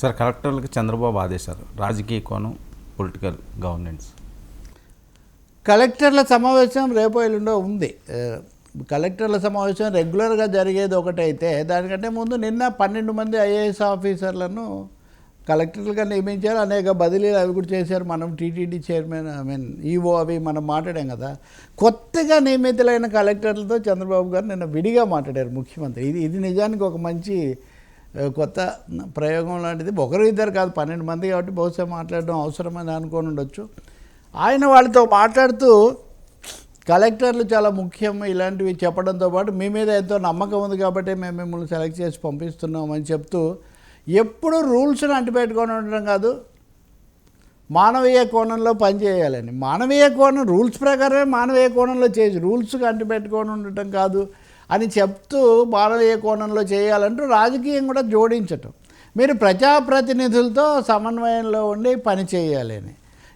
Sir కలెక్టర్లకు చంద్రబాబు ఆదేశాలు రాజకీయ కోణం పొలిటికల్ గవర్నెన్స్. కలెక్టర్ల సమావేశం రేపు ఎల్లుండో ఉంది. కలెక్టర్ల సమావేశం రెగ్యులర్గా జరిగేది ఒకటైతే దానికంటే ముందు నిన్న పన్నెండు మంది ఐఏఎస్ ఆఫీసర్లను కలెక్టర్లుగా నియమించారు. అనేక బదిలీలు అవి కూడా చేశారు. మనం TTD chairman I mean EO అవి మనం మాట్లాడాం కదా. కొత్తగా నియమితులైన కలెక్టర్లతో చంద్రబాబు గారు నిన్న విడిగా మాట్లాడారు ముఖ్యమంత్రి. ఇది ఇది నిజానికి ఒక మంచి కొత్త ప్రయోగం లాంటిది. ఒకరు ఇద్దరు కాదు పన్నెండు మంది కాబట్టి బహుశా మాట్లాడడం అవసరమని అనుకొని ఉండొచ్చు. ఆయన వాళ్ళతో మాట్లాడుతూ కలెక్టర్లు చాలా ముఖ్యం ఇలాంటివి చెప్పడంతో పాటు మీ మీద ఎంతో నమ్మకం ఉంది కాబట్టి మేము మిమ్మల్ని సెలెక్ట్ చేసి పంపిస్తున్నామని చెప్తూ ఎప్పుడు రూల్స్ని అంటిపెట్టుకొని ఉండడం కాదు మానవీయ కోణంలో పనిచేయాలని మానవీయ కోణం రూల్స్ ప్రకారమే మానవీయ కోణంలో చేసి రూల్స్కి అంటిపెట్టుకొని ఉండటం కాదు. అని చెప్తూ మానవీయ కోణంలో చేయాలంటూ రాజకీయం కూడా జోడించటం. మీరు ప్రజాప్రతినిధులతో సమన్వయంలో ఉండి పని చేయాలి అని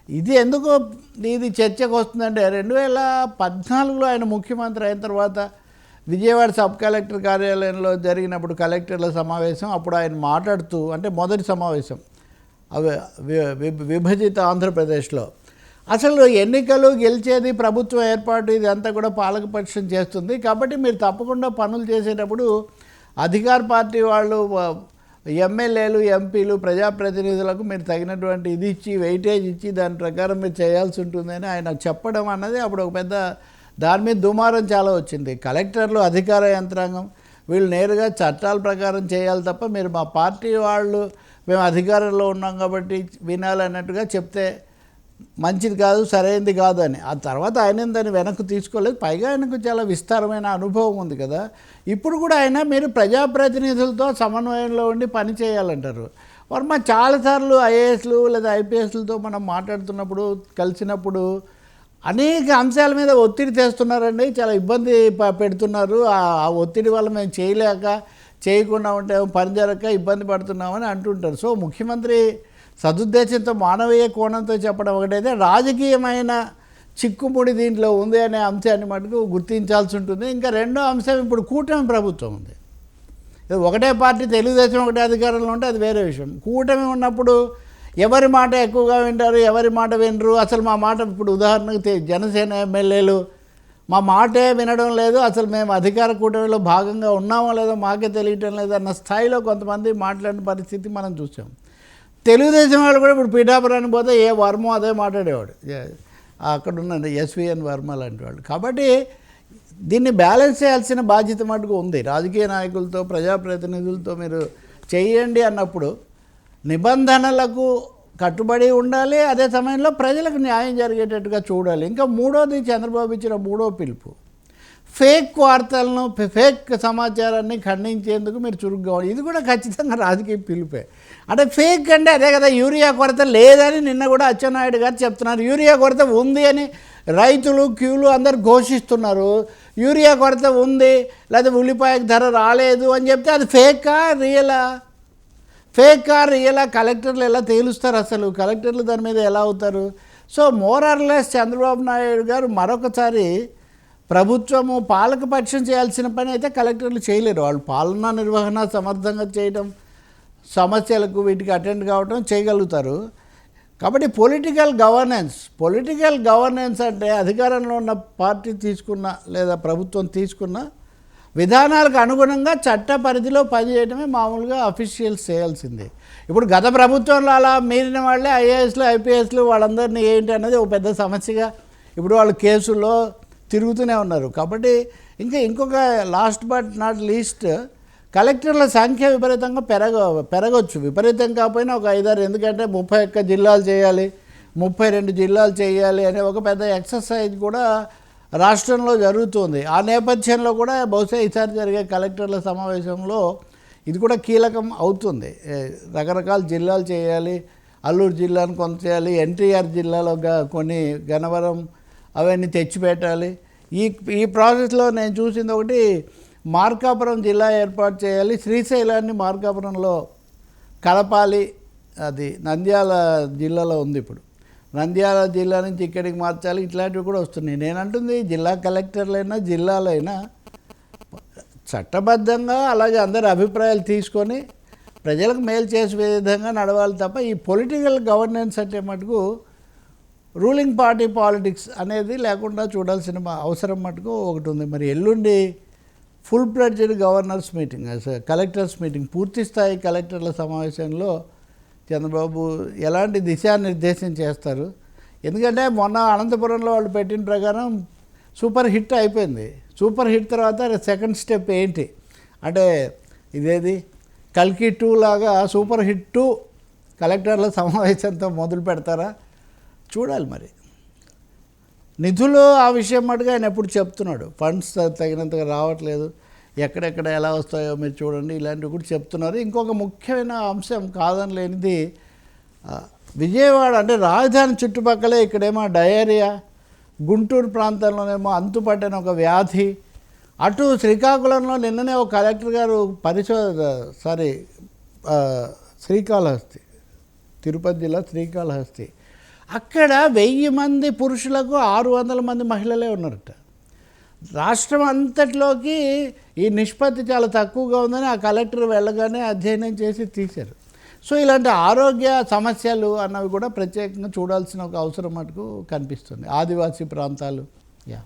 ఇది ఎందుకు ఇది చర్చకు వస్తుందంటే రెండు వేల పద్నాలుగులో ఆయన ముఖ్యమంత్రి అయిన తర్వాత విజయవాడ సబ్ కలెక్టర్ కార్యాలయంలో జరిగినప్పుడు కలెక్టర్ల సమావేశం అప్పుడు ఆయన మాట్లాడుతూ అంటే మొదటి సమావేశం అవి వి- విభజిత ఆంధ్రప్రదేశ్లో. అసలు ఎన్నికలు గెలిచేది ప్రభుత్వ ఏర్పాటు ఇదంతా కూడా పాలకపక్షం చేస్తుంది. కాబట్టి మీరు తప్పకుండా పనులు చేసేటప్పుడు అధికార పార్టీ వాళ్ళు ఎమ్మెల్యేలు ఎంపీలు ప్రజాప్రతినిధులకు మీరు తగినటువంటి ఇది ఇచ్చి వెయిటేజ్ ఇచ్చి దాని ప్రకారం మీరు చేయాల్సి ఉంటుందని ఆయన చెప్పడం అన్నది అప్పుడు ఒక పెద్ద దాని మీద దుమారం చాలా వచ్చింది. కలెక్టర్లు అధికార యంత్రాంగం వీళ్ళు నేరుగా చట్టాల ప్రకారం చేయాలి తప్ప మీరు మా పార్టీ వాళ్ళు మేము అధికారంలో ఉన్నాం కాబట్టి వినాలన్నట్టుగా చెప్తే మంచిది కాదు సరైనది కాదు అని. ఆ తర్వాత ఆయన దాన్ని వెనక్కి తీసుకోలేదు. పైగా ఆయనకు చాలా విస్తారమైన అనుభవం ఉంది కదా. ఇప్పుడు కూడా ఆయన మీరు ప్రజాప్రతినిధులతో సమన్వయంలో ఉండి పని చేయాలంటారు. వర్మ చాలాసార్లు ఐఏఎస్లు లేదా ఐపీఎస్లతో మనం మాట్లాడుతున్నప్పుడు కలిసినప్పుడు అనేక అంశాల మీద ఒత్తిడి తెస్తున్నారండి. చాలా ఇబ్బంది పెడుతున్నారు. ఆ ఆ ఒత్తిడి వల్ల మేము చేయలేక చేయకుండా ఉంటే పని జరగక ఇబ్బంది పడుతున్నామని అంటుంటారు. సో ముఖ్యమంత్రి సదుద్దేశంతో మానవీయ కోణంతో చెప్పడం ఒకటైతే రాజకీయమైన చిక్కుముడి దీంట్లో ఉంది అనే అంశాన్ని మటుకు గుర్తించాల్సి ఉంటుంది. ఇంకా రెండో అంశం ఇప్పుడు కూటమి ప్రభుత్వం ఉంది. ఒకటే పార్టీ తెలుగుదేశం ఒకటే అధికారంలో ఉంటే అది వేరే విషయం. కూటమి ఉన్నప్పుడు ఎవరి మాట ఎక్కువగా వింటారు ఎవరి మాట వినరు. అసలు మా మాట ఇప్పుడు ఉదాహరణకు జనసేన ఎమ్మెల్యేలు మా మాటే వినడం లేదు. అసలు మేము అధికార కూటమిలో భాగంగా ఉన్నామో లేదో మాకే తెలియటం లేదు అన్న స్థాయిలో కొంతమంది మాట్లాడిన పరిస్థితి మనం చూసాం. తెలుగుదేశం వాళ్ళు కూడా ఇప్పుడు పీఠాపురానికి పోతే ఏ వర్మ అదే మాట్లాడేవాడు. అక్కడ ఉన్న ఎస్విఎన్ వర్మ లాంటి వాళ్ళు. కాబట్టి దీన్ని బ్యాలెన్స్ చేయాల్సిన బాధ్యత మటుకు ఉంది. రాజకీయ నాయకులతో ప్రజాప్రతినిధులతో మీరు చేయండి అన్నప్పుడు నిబంధనలకు కట్టుబడి ఉండాలి. అదే సమయంలో ప్రజలకు న్యాయం జరిగేటట్టుగా చూడాలి. ఇంకా మూడోది చంద్రబాబు ఇచ్చిన మూడో పిలుపు. ఫేక్ వార్తలను ఫేక్ సమాచారాన్ని ఖండించేందుకు మీరు చురుగ్గా ఉండాలి ఇది కూడా ఖచ్చితంగా రాజకీయ పిలిపే. అంటే ఫేక్ అంటే అదే కదా యూరియా కొరత లేదని నిన్న కూడా అచ్చెన్నాయుడు గారు చెప్తున్నారు. యూరియా కొరత ఉంది అని రైతులు క్యూలు అందరు ఘోషిస్తున్నారు. యూరియా కొరత ఉంది లేదా ఉల్లిపాయకు ధర రాలేదు అని చెప్తే అది ఫేకా రియలా? ఫేక్ రియలా? కలెక్టర్లు ఎలా తేలుస్తారు అసలు? కలెక్టర్లు దాని మీద ఎలా అవుతారు? సో మోరార్లెస్ చంద్రబాబు నాయుడు గారు మరొకసారి ప్రభుత్వము పాలకపక్షం చేయాల్సిన పని అయితే కలెక్టర్లు చేయలేరు. వాళ్ళు పాలనా నిర్వహణ సమర్థంగా చేయడం సమస్యలకు వీటికి అటెండ్ కావడం చేయగలుగుతారు. కాబట్టి పొలిటికల్ గవర్నెన్స్ పొలిటికల్ గవర్నెన్స్ అంటే అధికారంలో ఉన్న పార్టీ తీసుకున్న లేదా ప్రభుత్వం తీసుకున్న విధానాలకు అనుగుణంగా చట్ట పరిధిలో పనిచేయడమే మామూలుగా అఫీషియల్స్ చేయాల్సిందే. ఇప్పుడు గత ప్రభుత్వంలో అలా మీరిన వాళ్ళే ఐఏఎస్లు ఐపీఎస్లు వాళ్ళందరినీ ఏంటి అనేది ఒక పెద్ద సమస్యగా ఇప్పుడు వాళ్ళు కేసుల్లో తిరుగుతూనే ఉన్నారు. కాబట్టి ఇంకా ఇంకొక లాస్ట్ బట్ నాట్ లీస్ట్ కలెక్టర్ల సంఖ్య విపరీతంగా పెరగ పెరగవచ్చు విపరీతం కాకపోయినా ఒక ఐదారు ఎందుకంటే ముప్పై ఒక్క జిల్లాలు చేయాలి ముప్పై రెండు జిల్లాలు చేయాలి అనే ఒక పెద్ద ఎక్సర్సైజ్ కూడా రాష్ట్రంలో జరుగుతుంది. ఆ నేపథ్యంలో కూడా బహుశా ఈసారి జరిగే కలెక్టర్ల సమావేశంలో ఇది కూడా కీలకం అవుతుంది. రకరకాల జిల్లాలు చేయాలి అల్లూరు జిల్లాను కొంత చేయాలి ఎన్టీఆర్ జిల్లాలో కొన్ని గనవరం అవన్నీ తెచ్చిపెట్టాలి. ఈ ఈ ప్రాసెస్లో నేను చూసింది ఒకటి మార్కాపురం జిల్లా ఏర్పాటు చేయాలి. శ్రీశైలాన్ని మార్కాపురంలో కలపాలి. అది నంద్యాల జిల్లాలో ఉంది ఇప్పుడు. నంద్యాల జిల్లా నుంచి ఇక్కడికి మార్చాలి. ఇట్లాంటివి కూడా వస్తున్నాయి. నేను అంటుంది జిల్లా కలెక్టర్లైనా జిల్లాలైనా చట్టబద్ధంగా అలాగే అందరి అభిప్రాయాలు తీసుకొని ప్రజలకు మేలు చేసే విధంగా నడవాలి తప్ప ఈ పొలిటికల్ గవర్నెన్స్ అంటే మటుకు రూలింగ్ పార్టీ పాలిటిక్స్ అనేది లేకుండా చూడాల్సిన అవసరం మటుకు ఒకటి ఉంది. మరి ఎల్లుండి full fledged governors meeting collectors meeting పూర్తి స్థాయి కలెక్టర్ల సమావేశంలో చంద్రబాబు ఎలాంటి దిశానిర్దేశం చేస్తారు? ఎందుకంటే మొన్న అనంతపురంలో వాళ్ళు పెట్టిన ప్రకారం సూపర్ హిట్ అయిపోయింది. సూపర్ హిట్ తర్వాత సెకండ్ స్టెప్ ఏంటి? అంటే ఇదేది? కల్కి టూ లాగా సూపర్ హిట్ టూ కలెక్టర్ల సమావేశంతో మొదలు పెడతారా? చూడాలి మరి. నిధులు ఆ విషయం మటుగా ఆయన ఎప్పుడు చెప్తున్నాడు. ఫండ్స్ తగినంతగా రావట్లేదు. ఎక్కడెక్కడ ఎలా వస్తాయో మీరు చూడండి. ఇలాంటివి కూడా చెప్తున్నారు. ఇంకొక ముఖ్యమైన అంశం కాదని లేనిది విజయవాడ అంటే రాజధాని చుట్టుపక్కలే ఇక్కడేమో డయేరియా గుంటూరు ప్రాంతంలోనేమో అంతుపట్టిన ఒక వ్యాధి. అటు శ్రీకాకుళంలో నిన్ననే ఒక కలెక్టర్ గారు పరిశోధ సారీ శ్రీకాళహస్తి తిరుపతి జిల్లా శ్రీకాళహస్తి అక్కడ వెయ్యి మంది పురుషులకు ఆరు వందల మంది మహిళలే ఉన్నారట. రాష్ట్రం అంతట్లోకి ఈ నిష్పత్తి చాలా తక్కువగా ఉందని ఆ కలెక్టర్ వెళ్ళగానే అధ్యయనం చేసి తీశారు. సో ఇలాంటి ఆరోగ్య సమస్యలు అన్నవి కూడా ప్రత్యేకంగా చూడాల్సిన ఒక అవసరం మటుకు కనిపిస్తుంది. ఆదివాసీ ప్రాంతాలు. యా.